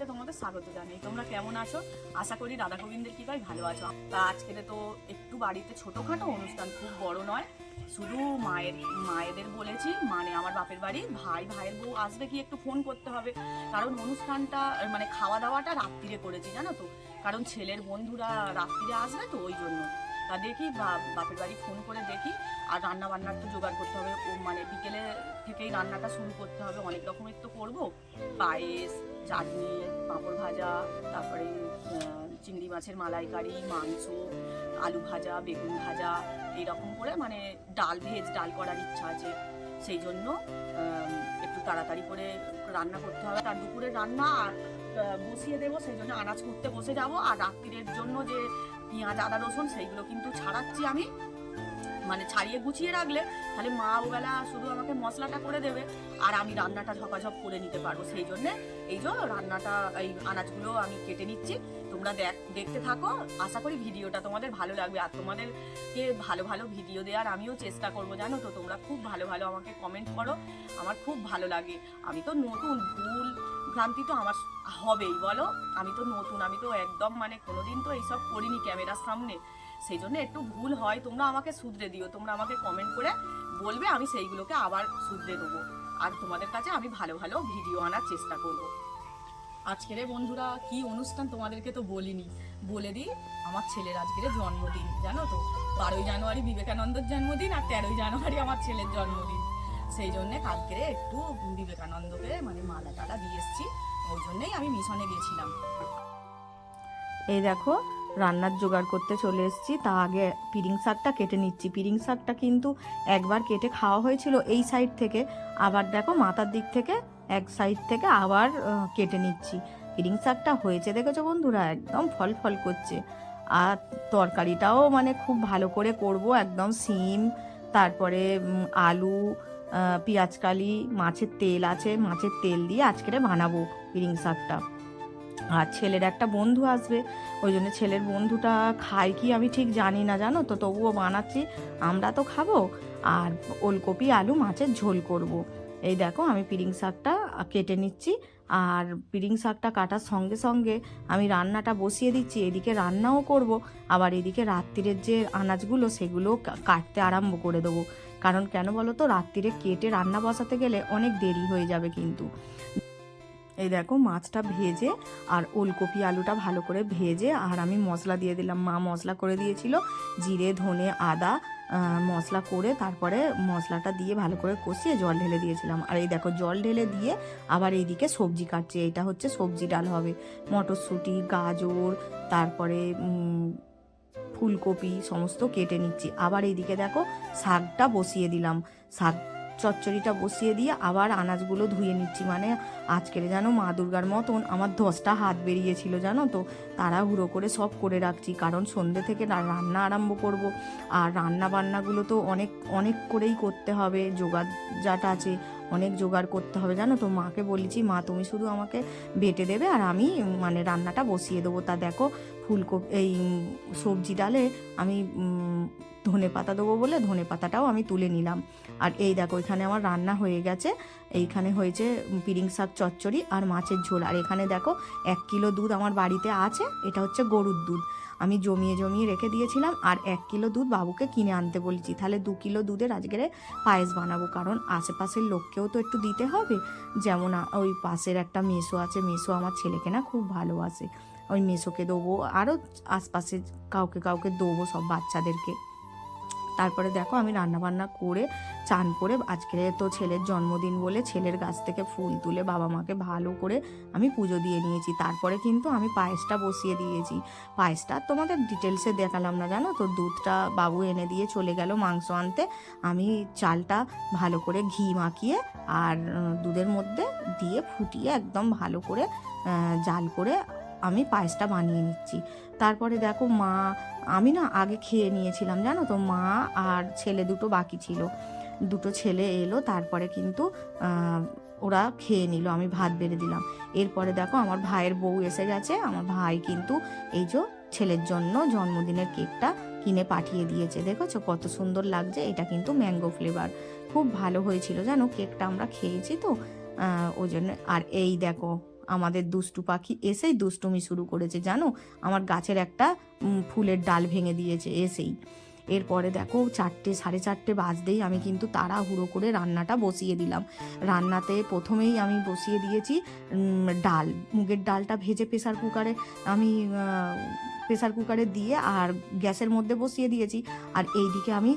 বাড়িতে তোমাদের স্বাগত জানাই। তোমরা কেমন আছো? আশা করি রাধা গোবিন্দের কৃপায় ভালো আছো। তা আজকে তো একটু বাড়িতে ছোটোখাটো অনুষ্ঠান, খুব বড় নয়। শুধু মায়ের, মায়েদের বলেছি মানে আমার বাপের বাড়ি। ভাই, ভাইয়ের বউ আসবে কি একটু ফোন করতে হবে। কারণ অনুষ্ঠানটা মানে খাওয়া দাওয়াটা রাত্রিরে করেছি, জানো তো। কারণ ছেলের বন্ধুরা রাত্রিরে আসবে তো, ওই জন্য। তা দেখি বাপের বাড়ি ফোন করে দেখি। আর রান্না বান্নার তো জোগাড় করতে হবে। ও মানে বিকেলে থেকেই রান্নাটা শুরু করতে হবে। অনেক রকমের তো করব। পায়েস চাটনি, পাঁপড় ভাজা, তারপরে চিংড়ি মাছের মালাইকারি, মাংস, আলু ভাজা, বেগুন ভাজা, এইরকম করে মানে ডাল ভেজ, ডাল করার ইচ্ছা আছে। সেই জন্য একটু তাড়াতাড়ি করে রান্না করতে হবে। তার দুপুরে রান্না আর বসিয়ে দেবো, সেই জন্য আনাজ করতে বসে যাব। আর রাত্রিরের জন্য যে পেঁয়াজ, আদা, রসুন, সেইগুলো কিন্তু ছাড়াচ্ছি আমি। মানে ছাড়িয়ে গুছিয়ে রাখলে তাহলে মা ওবেলা শুধু আমাকে মশলাটা করে দেবে আর আমি রান্নাটা ঝপাঝপ করে নিতে পারব। সেই জন্যে এই যে রান্নাটা, এই আনাজগুলো আমি কেটে নিচ্ছি। তোমরা দেখ, দেখতে থাকো। আশা করি ভিডিওটা তোমাদের ভালো লাগবে। আর তোমাদেরকে ভালো ভালো ভিডিও দেওয়ার আমিও চেষ্টা করব, জানো তো? তোমরা খুব ভালো ভালো আমাকে কমেন্ট করো। আমার খুব ভালো লাগে। আমি তো নতুন, ভুল ভ্রান্তি তো আমার হবেই, বলো? আমি তো নতুন, আমি তো একদম মানে কোনোদিন তো এইসব করিনি ক্যামেরার সামনে। সেই জন্য একটু ভুল হয়, তোমরা আমাকে শুধরে দিও, তোমরা আমাকে কমেন্ট করে বলবে, আমি সেইগুলোকে আবার শুধরে দেবো। আর তোমাদের কাছে আমি ভালো ভালো ভিডিও আনার চেষ্টা করব। আজকের বন্ধুরা, কি অনুষ্ঠান তোমাদেরকে তো বলিনি। বলে দিই, আমার ছেলের আজকের জন্মদিন, জানো তো? বারোই জানুয়ারি বিবেকানন্দের জন্মদিন আর তেরোই জানুয়ারি আমার ছেলের জন্মদিন। সেই জন্যে কালকে একটু বিবেকানন্দকে মানে মালা টালা দিয়ে এসছি। ওই জন্যই আমি মিশনে গেছিলাম। এই দেখো, রান্নার জোগাড় করতে চলে এসেছি। তা আগে পিরিং শাকটা কেটে নিচ্ছি। পিরিং শাকটা কিন্তু একবার কেটে খাওয়া হয়েছিল এই সাইড থেকে। আবার দেখো, মাথার দিক থেকে এক সাইড থেকে আবার কেটে নিচ্ছি। পিরিং শাকটা হয়েছে দেখেছ বন্ধুরা? একদম ফল ফল করছে। আর তরকারিটাও মানে খুব ভালো করে করব। একদম সিম, তারপরে আলু আহ, পেঁয়াজকালি মাছের তেল আছে মাছের তেল দিয়ে আজকেরে বানাবো পিরিং শাকটা। আর ছেলের একটা বন্ধু আসবে ওই জন্য ছেলের বন্ধুটা খায় কি আমি ঠিক জানি না জানো তো? তবুও বানাচ্ছি আমরা তো খাব। আর ওলকপি আলু মাছের ঝোল করব। এই দেখো আমি পিরিং শাকটা কেটে নিচ্ছি আর পিরিং শাকটা কাটার সঙ্গে সঙ্গে আমি রান্নাটা বসিয়ে দিচ্ছি এদিকে রান্নাও করব আবার এদিকে রাত্রিরের যে আনাজগুলো সেগুলো কাটতে আরম্ভ করে দেবো। কারণ কেন বলো তো রাত্রিরে কেটে রান্না বসাতে গেলে অনেক দেরি হয়ে যাবে কিন্তু। এই দেখো মাছটা ভেজে আর ওলকপি আলুটা ভালো করে ভেজে আর আমি মশলা দিয়ে দিলাম। মা মশলা করে দিয়েছিল, জিরে, ধনে, আদা মশলা করে তারপরে মশলাটা দিয়ে ভালো করে কষিয়ে জল ঢেলে দিয়েছিলাম। আর এই দেখো জল ঢেলে দিয়ে আবার এইদিকে সবজি কাটছে। এটা হচ্ছে সবজি ডাল হবে। মটরশুঁটি, গাজর, তারপরে ফুলকপি সমস্ত কেটে নিচ্ছি। আবার এইদিকে দেখো শাকটা বসিয়ে দিলাম। শাক চচ্চড়িটা বসিয়ে দিয়ে আবার আনাজগুলো ধুয়ে নিচ্ছি। মানে আজকের যেন মা দুর্গার মতন আমার দশটা হাত বেরিয়েছিল জানো তো? তাড়াহুড়ো করে সব করে রাখছি। কারণ সন্ধ্যে থেকে রান্না আরম্ভ করব। আর রান্না বান্নাগুলো তো অনেক অনেক করেই করতে হবে। জোগাড় যাটা আছে অনেক জোগাড় করতে হবে, জানো তো? মাকে বলেছি, মা, তুমি শুধু আমাকে বেটে দেবে আর আমি মানে রান্নাটা বসিয়ে দেবো। তা দেখো, ফুলকপি, এই সবজি ডালে আমি ধনে পাতা দেবো বলে ধনে পাতাটাও আমি তুলে নিলাম। আর এই দেখো, এখানে আমার রান্না হয়ে গেছে। এইখানে হয়েছে পিরিং শাক চচ্চড়ি আর মাছের ঝোল। আর এখানে দেখো, এক কিলো দুধ আমার বাড়িতে আছে, এটা হচ্ছে গরুর দুধ। আমি জমিয়ে জমিয়ে রেখে দিয়েছিলাম আর এক কিলো দুধ বাবুকে কিনে আনতে বলেছি। তাহলে দু কিলো দুধের আজকের পায়েস বানাবো, কারণ আশেপাশের লোককেও তো একটু দিতে হবে। যেমন ওই পাশের একটা মেসো আছে, মেসো আমার ছেলেকে না খুব ভালোবাসে। ওই মেসোকে দেবো, আরও আশপাশে কাউকে কাউকে দেবো সব বাচ্চাদেরকে। তারপরে দেখো আমি রান্না বান্না করে, চান করে আজকে তো ছেলের জন্মদিন বলে ছেলের গাছ থেকে ফুল তুলে বাবা মাকে ভালো করে আমি পুজো দিয়ে নিয়েছি। তারপরে কিন্তু আমি পায়েসটা বসিয়ে দিয়েছি। পায়েসটা তোমাদের ডিটেলসে দেখালাম না, জানো তো? দুধটা বাবু এনে দিয়ে চলে গেল মাংস আনতে। আমি চালটা ভালো করে ঘি মাখিয়ে আর দুধের মধ্যে দিয়ে ফুটিয়ে একদম ভালো করে জাল করে আমি পায়েসটা বানিয়ে নিচ্ছি। তারপরে দেখো মা, আমি না আগে খেয়ে নিয়েছিলাম, জানো তো? মা আর ছেলে দুটো বাকি ছিল। দুটো ছেলে এলো, তারপরে কিন্তু ওরা খেয়ে নিল, আমি ভাত বেড়ে দিলাম। এরপরে দেখো আমার ভাইয়ের বউ এসে গেছে, আমার ভাই কিন্তু এই যে ছেলের জন্য জন্মদিনের কেকটা কিনে পাঠিয়ে দিয়েছে। দেখেছ? কত সুন্দর লাগছে, এটা কিন্তু ম্যাঙ্গো ফ্লেভার। খুব ভালো হয়েছিল, জানো? কেকটা আমরা খেয়েছি তো ওই জন্য। আর এই দেখো আমাদের দুষ্টু পাখি এসেই দুষ্টুমি শুরু করেছে, জানো? আমার গাছের একটা ফুলের ডাল ভেঙে দিয়েছে, এসেই। এরপরে দেখো, চারটে, সাড়ে চারটে বাজতেই আমি কিন্তু তাড়াহুড়ো করে রান্নাটা বসিয়ে দিলাম। রান্নাতে প্রথমেই আমি বসিয়ে দিয়েছি ডাল। মুগের ডালটা ভেজে প্রেসার কুকারে আমি প্রেসার কুকারে দিয়ে আর গ্যাসের মধ্যে বসিয়ে দিয়েছি। আর এইদিকে আমি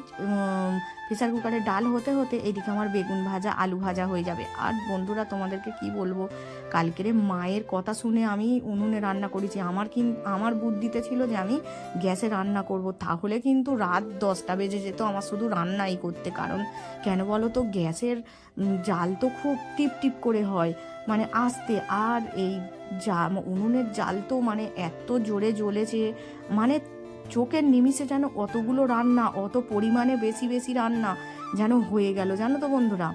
প্রেসার কুকারে ডাল হতে হতে এইদিকে আমার বেগুন ভাজা, আলু ভাজা হয়ে যাবে। আর বন্ধুরা, তোমাদেরকে কি বলব? কালকেরে মায়ের কথা শুনে আমি উনুনে রান্না করেছি। আমার কিন, আমার বুদ্ধিতে ছিল যে আমি গ্যাসে রান্না করব। তাহলে কিন্তু রাত দশটা বেজে যেত আমার শুধু রান্নাই করতে। কারণ কেন বলো তো, গ্যাসের জাল তো খুব টিপ টিপ করে হয়। মানে আসতে। আর এই জা উনুনের জাল তো মানে এত জোরে জ্বলেছে। মানে চোখের নিমিষে যেন অতগুলো রান্না, অত পরিমাণে বেশি বেশি রান্না যেন হয়ে গেল, জানো তো বন্ধুরা?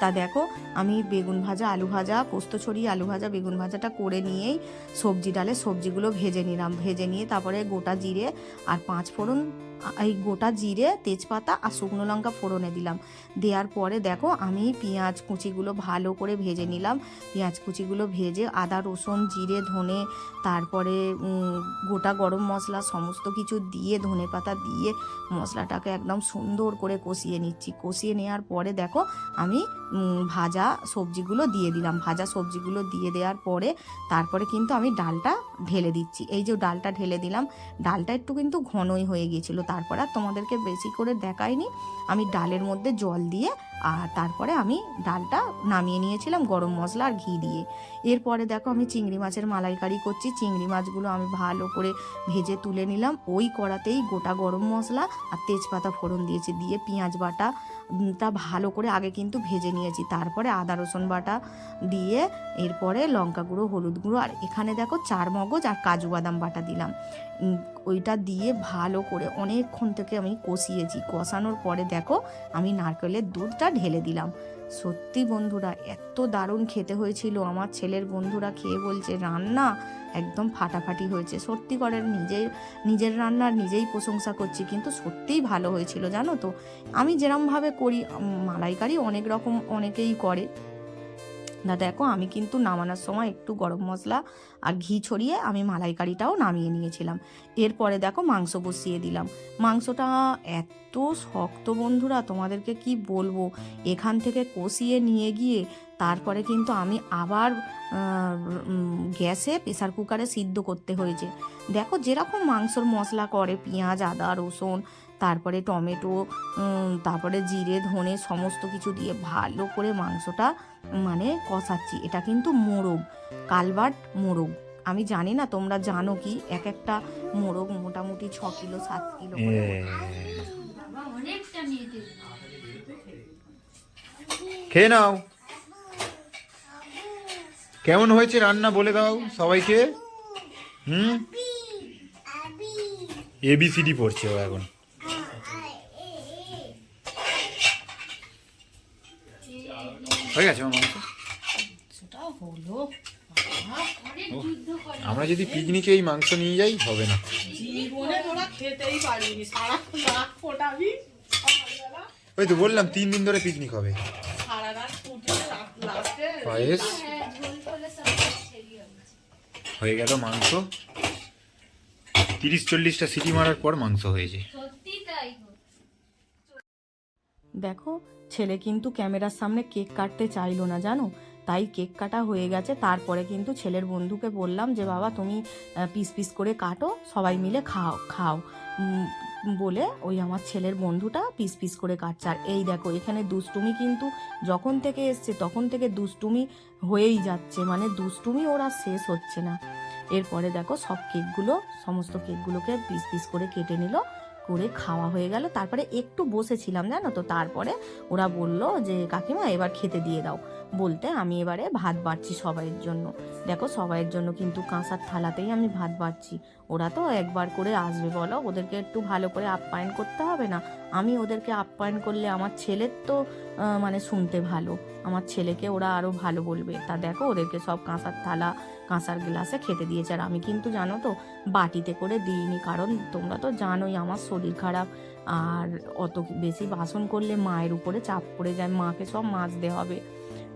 তা দেখো, আমি বেগুন ভাজা, আলু ভাজা, পোস্ত ছড়িয়ে আলু ভাজা, বেগুন ভাজাটা করে নিয়েই সবজি ডালে সবজিগুলো ভেজে নিলাম। ভেজে নিয়ে তারপরে গোটা জিরে আর পাঁচ ফোড়ন এই গোটা জিরে, তেজপাতা আর শুকনো লঙ্কা ফোড়নে দিলাম। দেওয়ার পরে দেখো আমি পেঁয়াজ কুচিগুলো ভালো করে ভেজে নিলাম। পেঁয়াজ কুচিগুলো ভেজে আদা, রসুন, জিরে, ধনে, তারপরে গোটা গরম মশলা সমস্ত কিছু দিয়ে, ধনে পাতা দিয়ে মশলাটাকে একদম সুন্দর করে কষিয়ে নিচ্ছি। কষিয়ে নেওয়ার পরে দেখো আমি ভাজা সবজিগুলো দিয়ে দিলাম। ভাজা সবজিগুলো দিয়ে দেওয়ার পরে তারপরে কিন্তু আমি ডালটা ঢেলে দিচ্ছি। এই যে ডালটা ঢেলে দিলাম, ডালটা একটু কিন্তু ঘনই হয়ে গিয়েছিল। তারপরে আর তোমাদেরকে বেশি করে দেখাইনি। আমি ডালের মধ্যে জল দিয়ে আর তারপরে আমি ডালটা নামিয়ে নিয়েছিলাম গরম মশলা আর ঘি দিয়ে। এরপরে দেখো আমি চিংড়ি মাছের মালাইকারি করছি। চিংড়ি মাছগুলো আমি ভালো করে ভেজে তুলে নিলাম। ওই কড়াতেই গোটা গরম মশলা আর তেজপাতা ফোড়ন দিয়েছি। দিয়ে পেঁয়াজ বাটা তা ভালো করে আগে কিন্তু ভেজে নিয়েছি। তারপরে আদা, রসুন বাটা দিয়ে এরপরে লঙ্কা গুঁড়ো, হলুদ গুঁড়ো আর এখানে দেখো চার মগজ আর কাজু বাদাম বাটা দিলাম। ওইটা দিয়ে ভালো করে অনেকক্ষণ থেকে আমি কষিয়েছি। কষানোর পরে দেখো আমি নারকেলের দুধটা ঢেলে দিলাম। সত্যি বন্ধুরা, এত দারুণ খেতে হয়েছিল। আমার ছেলের বন্ধুরা খেয়ে বলছে, রান্না একদম ফাটাফাটি হয়েছে। সত্যি করে, নিজের নিজের রান্নার নিজেই প্রশংসা করছি, কিন্তু সত্যিই ভালো হয়েছিল, জানো তো? আমি যেরমভাবে করি মালাইকারি অনেক রকম অনেকেই করে। না, দেখো আমি কিন্তু নামানোর সময় একটু গরম মশলা আর ঘি ছড়িয়ে আমি মালাইকারিটাও নামিয়ে নিয়েছিলাম। এরপরে দেখো মাংস বসিয়ে দিলাম। মাংসটা এত শক্ত বন্ধুরা, তোমাদেরকে কি বলব? এখান থেকে কষিয়ে নিয়ে গিয়ে তারপরে কিন্তু আমি আবার গ্যাসে প্রেসার কুকারে সিদ্ধ করতে হয়েছে। দেখো যেরকম মাংসর মশলা করে, পেঁয়াজ, আদা, রসুন, তারপরে টমেটো তারপরে জিরে, ধনে, সমস্ত কিছু দিয়ে ভালো করে মাংসটা মানে কষাচ্ছি। এটা কিন্তু মোরগ কালবাট মোরগ। আমি জানি না তোমরা জানো কি? এক একটা মোরগ মোটামুটি ছ কিলো সাত কিলো করে খেয়ে নাও। কেমন হয়েছে রান্না বলে দাও সবাইকে? হুম? এবিসিডি পড়ছে ও এখন। হয়ে গেছে আমার মাংস। সেটা হলো অনেক যুদ্ধ করে আমরা যদি পিকনিকে এই মাংস নিয়ে যাই হবে না। জীবনে তোরা খেতেই পারবি সারা রাত ফোটাবি। সকালবেলা ওই তো বললাম তিন দিন ধরে পিকনিক হবে। সারা রাত ফুটিয়ে লাস্টে পায়েস। হ্যাঁ হয়ে গেল মাংস। তিরিশ চল্লিশটা সিটি মারার পর মাংস হয়েছে। সত্যি দেখো ছেলে কিন্তু ক্যামেরার সামনে কেক কাটতে চাইলো না, জানো? তাই কেক কাটা হয়ে গেছে। তারপরে কিন্তু ছেলের বন্ধুকে বললাম যে, বাবা, তুমি পিস পিস করে কাটো, সবাই মিলে খাও খাও। বলে ওই আমার ছেলের বন্ধুটা পিস পিস করে কাটছে। আর এই দেখো, এখানে দুষ্টুমি কিন্তু যখন থেকে এসছে, তখন থেকে দুষ্টুমি হয়েই যাচ্ছে। মানে দুষ্টুমি ওরা শেষ হচ্ছে না। এরপরে দেখো, সব কেকগুলো, সমস্ত কেকগুলোকে পিস পিস করে কেটে নিল। করে খাওয়া হয়ে গেল। তারপরে একটু বসেছিলাম, জানো তো? তারপরে ওরা বলল যে, কাকিমা, এবার খেতে দিয়ে দাও। বলতে আমি এবারে ভাত বাড়ছি সবাইয়ের জন্য। দেখো সবাইয়ের জন্য কিন্তু কাঁসার থালাতেই আমি ভাত বাড়ছি। ওরা তো একবার করে আসবে বলো, ওদেরকে একটু ভালো করে আপ্যায়ন করতে হবে না? আমি ওদেরকে আপ্যায়ন করলে আমার ছেলের তো মানে শুনতে ভালো। আমার ছেলেকে ওরা আরও ভালো বলবে। তা দেখো ওদেরকে সব কাঁসার থালা, কাঁসার গ্লাসে খেতে দিয়েছে। আর আমি কিন্তু জানো তো বাটিতে করে দিইনি, কারণ তোমরা তো জানোই আমার শরীর খারাপ। আর অত বেশি বাসন করলে মায়ের উপরে চাপ পড়ে যায়, মাকে সব মাজতে হবে।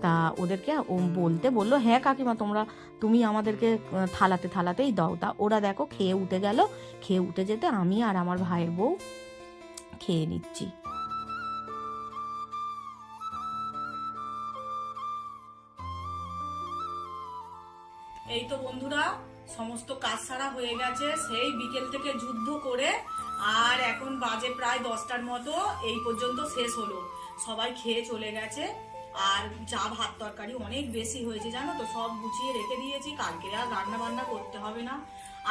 তা ওদেরকে বলতে বলল হ্যাঁ কাকিমা, তোমরা, তুমি আমাদেরকে থালাতে থালাতেই দাও। তা ওরা দেখো খেয়ে উঠে গেল। খেয়ে উঠে যেতে আমি আর আমার ভাইয়ের বউ খেয়ে নিচ্ছি। এই তো বন্ধুরা, সমস্ত কাজ সারা হয়ে গেছে। সেই বিকেল থেকে যুদ্ধ করে আর এখন বাজে প্রায় দশটার মতো, এই পর্যন্ত শেষ হলো। সবাই খেয়ে চলে গেছে। আর যা ভাত তরকারি অনেক বেশি হয়েছে, জানো তো? সব গুছিয়ে রেখে দিয়েছি, কালকে আর রান্না বান্না করতে হবে না।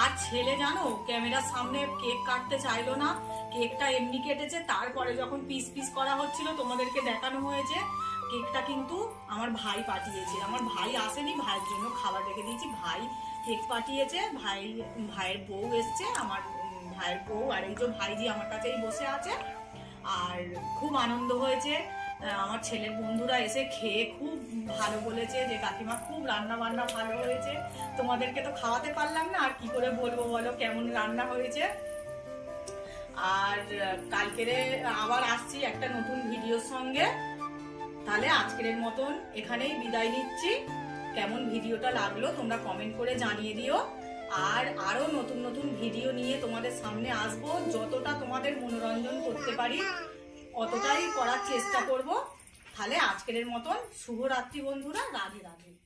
আর ছেলে, জানো, ক্যামেরার সামনে কেক কাটতে চাইলো না, কেকটা এমনি কেটেছে, তারপরে যখন পিস পিস করা হচ্ছিল, তোমাদেরকে দেখানো হয়েছে, কেকটা কিন্তু আমার ভাই পাঠিয়েছে। আমার ভাই আসেনি, ভাইয়ের জন্য খাবার রেখে দিয়েছি, ভাই কেক পাঠিয়েছে, ভাই, ভাইয়ের বউ এসছে, আমার ভাইয়ের বউ আর এই যে ভাইজি আমার কাছেই বসে আছে। আর খুব আনন্দ হয়েছে আমার ছেলের বন্ধুরা এসে খেয়ে খুব ভালো বলেছে যে কাকিমা খুব রান্না বান্না ভালো হয়েছে। তোমাদেরকে তো খাওয়াতে পারলাম না, আর কি করে বলব বলো কেমন রান্না হয়েছে? আর কালকেরে আবার আসছি একটা নতুন ভিডিওর সঙ্গে। তাহলে আজকের মতন এখানেই বিদায় নিচ্ছি। কেমন ভিডিওটা লাগল তোমরা কমেন্ট করে জানিয়ে দিও। আর আরও নতুন নতুন ভিডিও নিয়ে তোমাদের সামনে আসব, যতটা তোমাদের মনোরঞ্জন করতে পারি। অতটাই করার চেষ্টা করব। তাহলে আজকের মতন শুভরাত্রি বন্ধুরা রাধে রাধে।